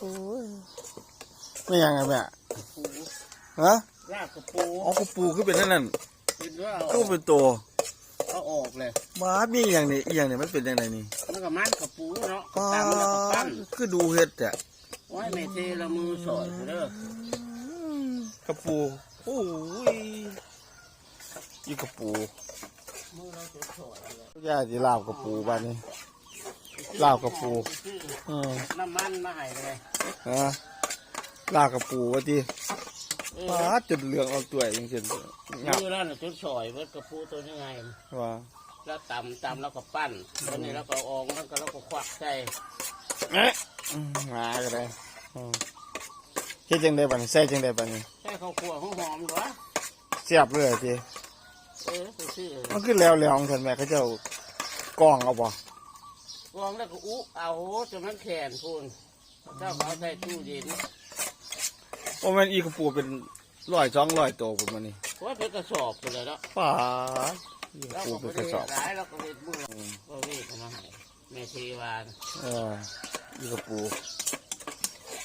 โอ้ยไม่ยังไงแม่ปูฮะรากกระปูอ๋อกระปูขึ้นเป็นนั่นนั่นคิดว่าก็เอาเป็นตัวเอาออกเลยมามีอย่างนี้อีอย่างนี้มันเป็นยังไงนี่มันก็มันกระปูเนาะป้าตามมันแล้วก็ปั้นคือดูเฮ็ดแต่ไว้เมเทละมือสอยเด้อกระปูโอ้ยอีกระปูมือเราจะสอยเลยย่าจะลาบกระปูบ้านนี้ลาบกระปู อืมน้ำมันมาให้เลยฮะลาบกระปูว่าที่เอป้าอจุดเหลืองเอาตัวอย่างเช่นงับมือแล้วน่ะจะสอยเบิดกระปูตัวนี้ไงว่าแล้วตำตำแล้วก็ปั้นตัวนี้แล้วก็เอาออกแล้วก็แล้วก็ควักใส่เอ๊ะอืมมาก็ได้อืมเฮ็ดจังไดบัดนี้ใส่จังไดบัดนี้ใส่ข้าวคั่วหอมๆอยู่วะเสียบเลยทีเออไปซื้อมันคือแล้วแล้วของท่านแม่เขาเจ้ากล้องเอาบ่ กองแล้วก็อุเอาจนมันแขนพูนเจ้าก็เอาใส่ตู้เย็นโอ้แม่นอีกระปูเป็นร้อยสองร้อยตัวพุ่นมานี่เพราะว่าเป็นกระสอบไปเลยเนาะป้าดอีกระแล้วปูก็เป็นกระสอบร้ายแล้วก็เล็ดมือก็เวทมาให้แม่เทวานเอออีกระปู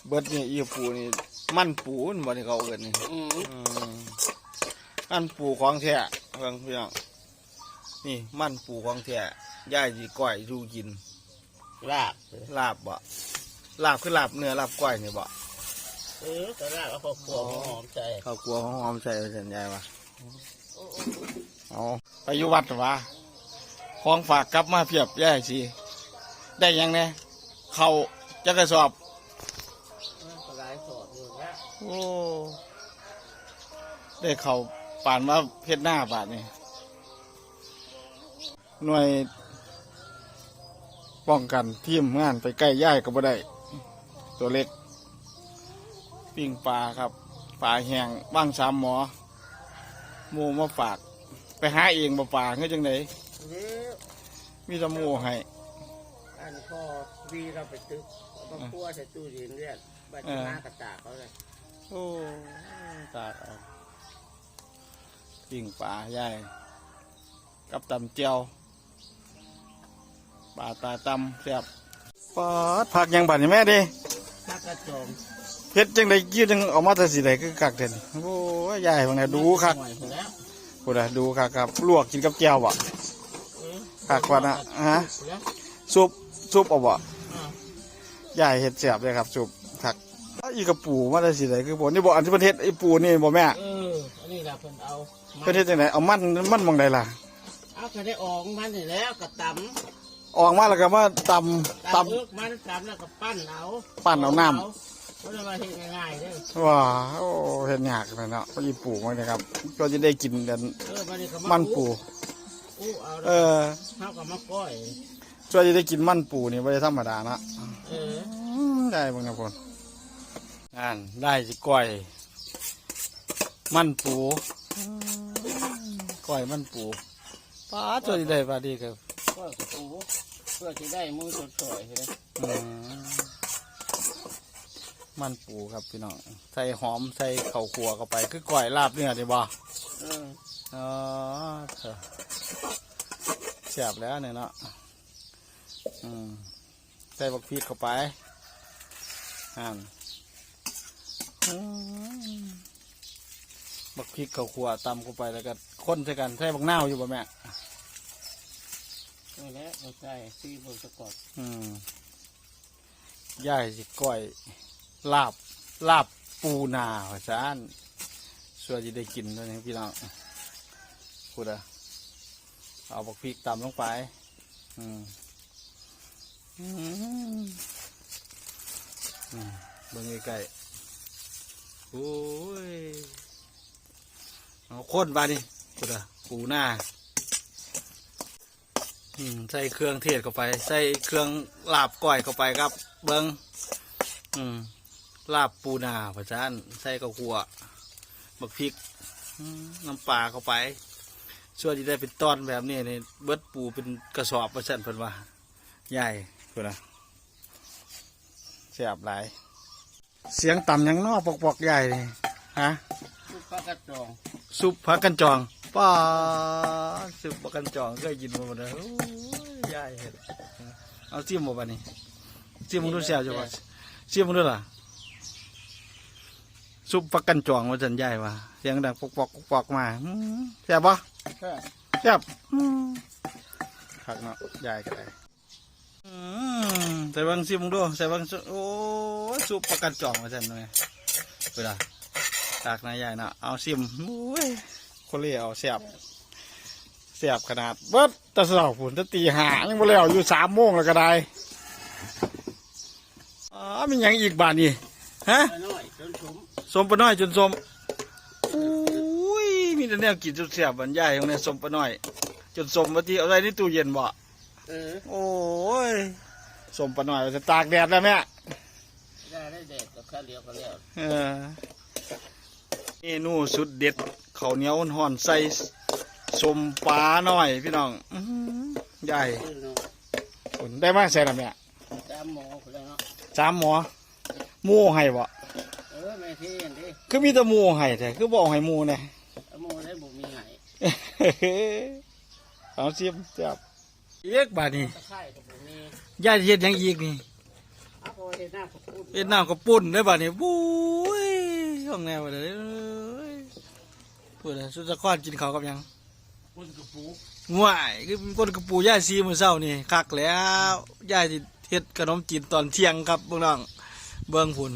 เบิดนี่อีกระปูนี่มันปูนบ่ที่เขาเอิ้นนี่อืมอืมมันปูของแท้เพิ่งพี่น้องนี่มันปูของแท้ย่ายสิก้อยดูกิน ลาบลาบบ่ลาบคือลาบเนื้อลาบก้อยนี่บ่เออแต่ลาบเอาข้าวคั่วหอมใส่ข้าวกลัวหอมๆใส่เส้นใหญ่วะโอ้โเอาไปอยู่วัดวะของฝากกลับมาเพียบย่ายสิได้หยังไงเขาจะกระสอบอ้หลายสอบอยู่แล้วโอ้ได้เขาป่านว่าเพชรหน้าบาทนี่หน่วย ป้องกันทีมงานไปใกล้ย่ายก็บ่ได้ ตัวเล็ก ปิ้งปลาครับปลาแห้งบ้างสามหมอหมูมาฝาก ไปหาเองบ่ปลาเงี้ยจังไดเดี๋ยวมีแตะมูให้อันพ่อวีเราไปตึกเอามาคั่วใส่ตู้เย็นเรียกบัดเอนี้อหน้ากระตากเขาเลยโอ้ตากเอาปิ้งปลาย่ายกับตำเจียว ปลาตาตำแซ่บปาดผักยังบัดนี่แม่เดิถ้ากระจมเพชรจังไดกี้จังออกมาแต่สีใดคือคักเด่นโอ้ยยายพวกนี้ดูคักหน่อยพอแล้วพูดอะดูคักครับลวกกินกับแก้วบ่เออคักกว่านะฮะแล้วซุปซุปเอาบ่อ่ายายเฮ็ดแซ่บเลยครับซุปคักอ้าวอีกระปูมาแต่สีใดคือบ่นี่บ่อันที่ประเทศไอ้ปูนี่บ่แม่เอออันนี้เราเพิ่นเอามาประเทศจังไดเอามันมันมองใดล่ะเอาก็ได้ออกมันนี่แล้วก็ต ออกมาแล้วก็มาตำำตตำอึกมันตำแล้วก็ปั้นเอาปั้นเอาน้ำเพราะว่าเฮ็ดง่ายๆเด้อำว้าโอ้เฮ็ดยากเลยเนาะอีปูมันนะครับ ก็จะได้กินกันเออมันนี่ก็มันปูอู้เอาเออเท่ากับมะก้อยช่วยจะได้กินมันปูนี่บ่ได้ธรรมดานะ เอออืมได้บางนะคนงานได้สิก้อย มันปูก้อยมันปูป้าตัวนี้ได้ปลาดีครับ ก้อยกระปูเพื่อที่ได้มือสดๆเลยอืมมันปูครับพี่น้องใส่หอมใส่ข้าวขัวเข้าไปคือก้อยลาบเนื้อดีบ่เอออ๋อเถอะเสียบแล้วเนี่ยเนาะอืมใส่บักพริกเข้าไปอ่านอืมบักพริกข้าวขัวตำเข้าไปแล้วก็ คนใส่กันใส่บักนาวอยู่ป่ะแม่ นี่ใช่ซีบอร์สกอตอืมย่ายสิก้อยลาบลาบปูนาว่าซานส่วนจะได้กินด้วยนะพี่น้องพูดอะเอาบักพริกตำลงไป อืมอืมอืมเบิ่งใกล้ๆโอ้ยเอาข้นไปดิพูดอะปูนา อืมใส่เครื่องเทศเข้าไป ใส่เครื่องลาบก้อยเข้าไปครับ เบิงอืมลาบปูนาพระจานใส่ข้าวคั่วบักพริกอืมน้ำปลาเข้าไปช่วยที่ได้เป็นตอนแบบนี้นี่เบิดปูเป็นกระสอบประชันเพิ่นว่า ใหญ่เพิ่นนะเสียบหลาย เสียงต่ำยังนอปอกปอกๆใหญ่นี่ฮะลูกปลากระจองซุปผักกันจอง ป้าดซุปผักกันจองเคยกินมาหมดเลยโอ้ยใหญ่เห็ดเอาจิ้มบ่บัดนี้จิ้มมึงดูเสียบจ้ะบ่เสียมด้วยล่ะซุปปักกันจองว่าจันใหญ่ว่ะเสียงดังปอกปอกปอกปอกมาอื้อแซ่บปะแซ่บอื้อคักเนาะใหญ่ก็ได้อืมใส่บางซิมดูใส่บางซุโอ้ยซุปปักกันจองว่าจันเลยเวลาตากนายใหญ่เนาะเอาซิมโอ้ย คนเลี้ยวแซ่บแซ่บขนาดเบิดแตะเสาฝุ่นแตะตีหายังบ่แล้วอยู่สามโมงแล้วก็ได้อ๋อมีหยังอีกบาทนี่ฮะน้อยจนถุมสมปะน้อยจนสมอุ้ยมีแต่แนวกินจนเสียบบรรยายของเนี่ยสมปะน้อย จนสมบางทีเอาอะไรในตู้เย็นบ่เออโอ้ยสมปะน้อยจะตากแดดแล้วแม่ได้ได้แดดกับข้าวเหนียวก็แล้วเออ เมนูสุดเด็ดข้าวเหนียวห่อนใส่สมปลาหน่อยพี่น้องอื้อหือใหญ่ชื่อเนาะผลได้มากใส่ละแม่จามหมอคนเลยเนาะสามหมอหมูให้บ่เออแม่ที่เห็นดิคือมีแต่หมูให้แต่คือบอกให้หมูเนี่ยเอาหมูได้บุมีไงเอาเสียมจับเอียกบาดนี่ตะไคร้กับบุมียายเฮ็ดหยังอีกนี่เอาพอเห็นหน้าผมพูดเฮ็ดน้ำกับปุ่นได้บาดนี่บุ้ย ห้องแนวเลยเอ้ยพูดเลยสุดสะก้อนกินข้าวกับหยังพูดกับปูง่วยคือคนกระปูย่ายซีมื้อเช้านี่คักแล้วย่ายที่เฮ็ดขนมจีนตอนเที่ยงครับพวกน้องเบิ่งพุ่น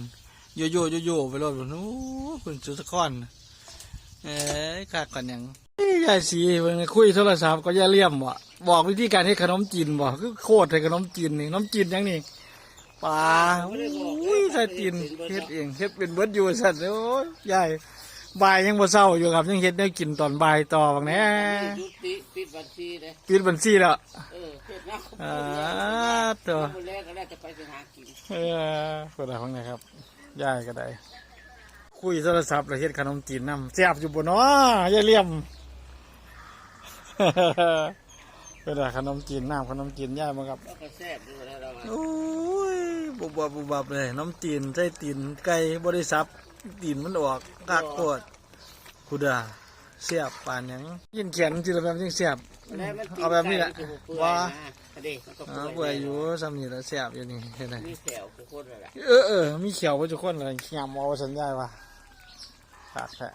โยโย่โยโย่ไปรถพุ่นโอ้คุณสุดสะก้อนเอ้ยคักกันหยังเอ้ยย่ายซีเพิ่นคุยโทรศัพท์ก็ย่าเลี่ยมบ่บอกวิธีการเฮ็ดขนมจีนบ่คือโคตรให้ขนมจีนนี่ขนมจีนหยังนี่ ปลาอุ้ยใส่ตีนเฮ็ดเองเฮ็ดเป็นเบิดอยู่สั่นโอ้ยยายบ่ายยังบ่เศร้าอยู่ครับยังเฮ็ดได้กินตอนบ่ายต่อบักแหน่ยุติปิดบัญชีเลยปิดบัญชีแล้วเออเฮ็ดหน้าผมอ่าพูตัวดแรกก็ได้จะไปไปหากินเออคนละของไหนครับยายก็ได้คุยโทรศัพท์แล้วเฮ็ดขนมจีนนำแซ่บอยู่บ่เนาะยายเลี่ยมเป็นอะไรขนมจีนน้ำขนมจีนยายมาครับแล้วก็แซ่บด้วยนะเราอะโอ้ย บุบบับบุบบับเลย น้ำจีนใส่ตีนไก่บริสับตีนมันออกกากปวดคุดาเสียบปานหยังยินเขียนจีละแบบยังเสียบ แล้วมันกินเอาแบบนี้แหละไก่มันคือเปื่อยว่า นะอันนี้มันก็อ่าเปื่เปื่ออยยอยู่ซ้ำนี่แล้วเสียบอยู่นี่เห็นไหมมีแถวคือคนเลยแหละเออเออมีเขียวไว้ทุกคนเลยยำเอาสัญญาณว่าขาดแท้